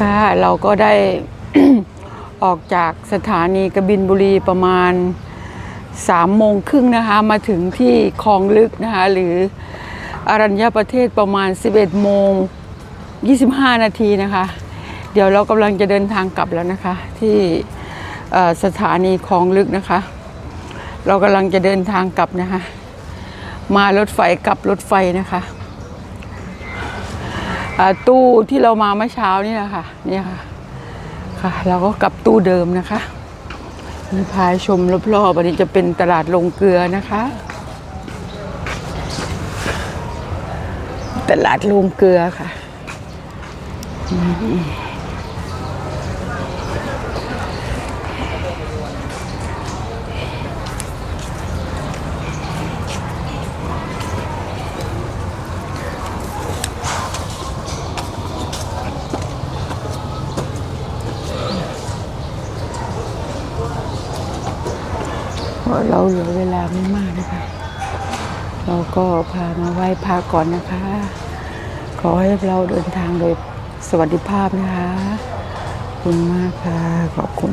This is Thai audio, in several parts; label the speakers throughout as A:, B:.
A: ค่ะเราก็ได้ออกจากสถานีกบินบุรีประมาณ3โมงครึ่งนะคะมาถึงที่คลองลึกนะคะหรืออรัญญประเทศประมาณ 11โมง25 นาทีนะคะ เดี๋ยวเรากำลังจะเดินทางกลับแล้วนะคะ ที่สถานีคลองลึกนะคะ เรากำลังจะเดินทางกลับนะคะ มารถไฟกลับรถไฟนะคะ ตู้ที่เรามาเมื่อเช้านี่แหละค่ะนี่ค่ะค่ะ เราก็กลับตู้เดิมนะคะมีพายชมรอบๆอันนี้จะเป็นตลาดลงเกลือนะคะ ตลาดลงเกลือค่ะ เราเหลือเวลาไม่มากนะคะ เราก็พามาไหว้พระก่อนนะคะ ขอให้เราเดินทางโดยสวัสดิภาพนะคะ คุณมากค่ะ ขอบคุณ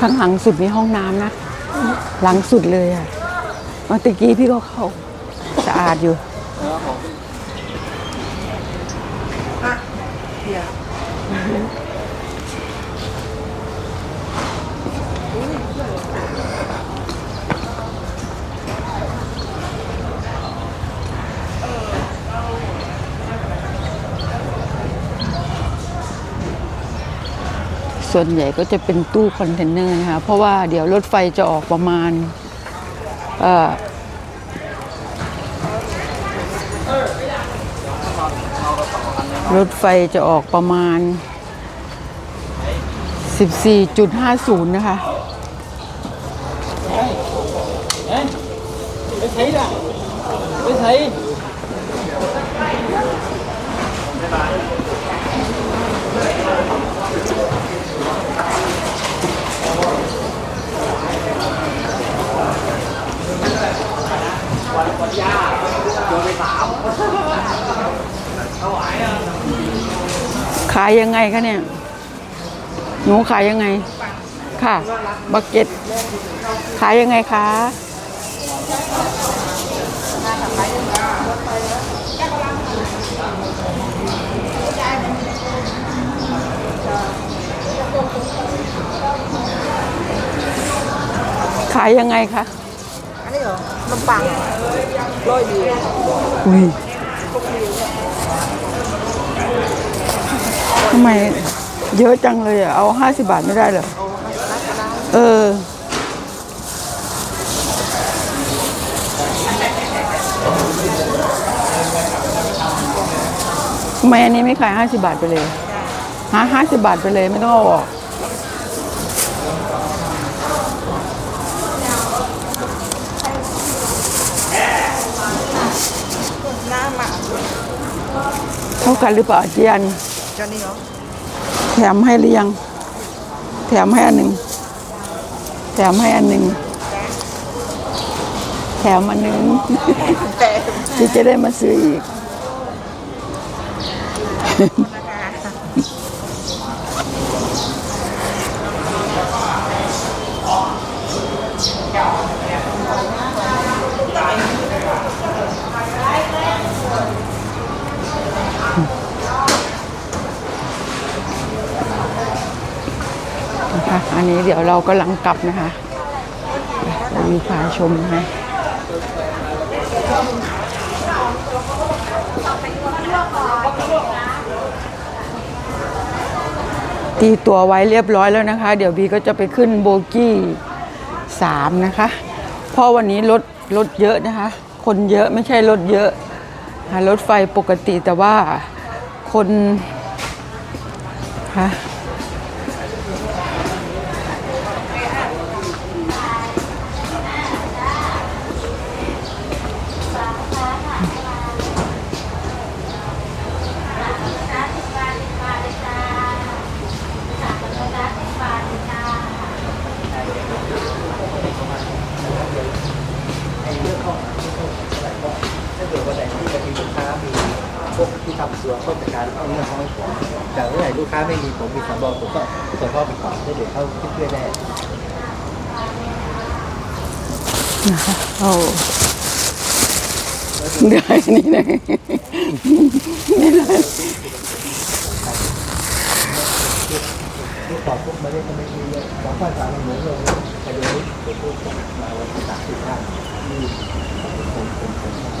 A: ข้างหลังสุดมีห้องน้ำนะ หลังสุดเลยอะเมื่อตะกี้พี่ก็เข้าสะอาดอยู่ ส่วนใหญ่ก็จะเป็นตู้คอนเทนเนอร์นะคะเพราะว่าเดี๋ยวรถไฟจะออกประมาณรถไฟจะออกประมาณ 14.50 นะคะ
B: ไม่ใช่ะไม่ใช่า
A: ยยังไงคะเนี่ย หนูขายยังไง ค่ะ บักเก็ต ขายยังไงคะขายยังไงคะ
C: อันนี้เหรอขนมปังร้อยเดียว
A: อุ้ย ทำไมเยอะจังเลยอะเอาห้าสิบาทไม่ได้เหรอ เออ ทำไมอันนี้ไม่ขายห้าสิบาทไปเลย หาห้าสิบาทไปเลยไม่ต้องเอาออก
C: น้ำอะ
A: เท่ากันหรือเปล่าเจียน
C: จานนี้เหรอ
A: แถมให้หรือยัง แถมให้อันหนึ่ง แถมให้อันหนึ่ง แถมอันหนึ่ง
C: แต่
A: ที่จะได้มาซื้ออีก คะอันนี้เดี๋ยวเรากำลังกลับนะคะเรามีพาชมนะคะตีตัวไว้เรียบร้อยแล้วนะคะ เดี๋ยวบีก็จะไปขึ้นโบกี้สามนะคะ เพราะวันนี้รถรถเยอะนะคะ คนเยอะไม่ใช่รถเยอะรถไฟปกติแต่ว่าคนค่ะ
D: ถ้าเกิดวันไหนที่จะมีลูกค้ามีพวกที่ทำส่วนข้าราช การเรื่องขาให้ผมแต่เมื่อไหร่ลูกค้าไม่มีผมมีสำรองผมก็ส่งเข้าไปก่อนแล้เดี๋ยวเข้าเพื่อนแน่
A: โอ้ได้นี่นะนี่เลู
D: กสอบพวกมาเล่นก็ไม่มีเลยสองพันสามหมื่นเลยไปดูนี้ผมพูดมาวันที่สามสิบห้านี่ผมผมผม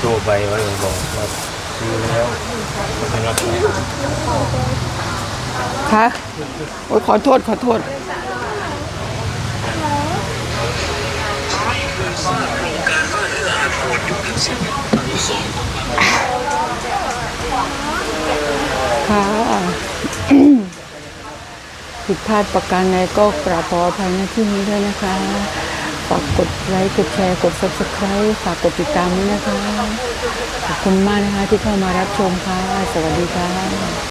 E: โทรไปว่าเลยบอกว่าซื้อแล้วมันเป็นรถไฟ
A: คะโอ้ยขอโทษขอโทษ ค่ะผิดพลาดประการใดก็กราบขออภัยในที่นี้ด้วยนะคะ ฝากกดไลค์กดแชร์กด subscribe ฝากกดติดตามด้วยนะคะ ขอบคุณมากนะคะที่เข้ามารับชมค่ะ สวัสดีค่ะ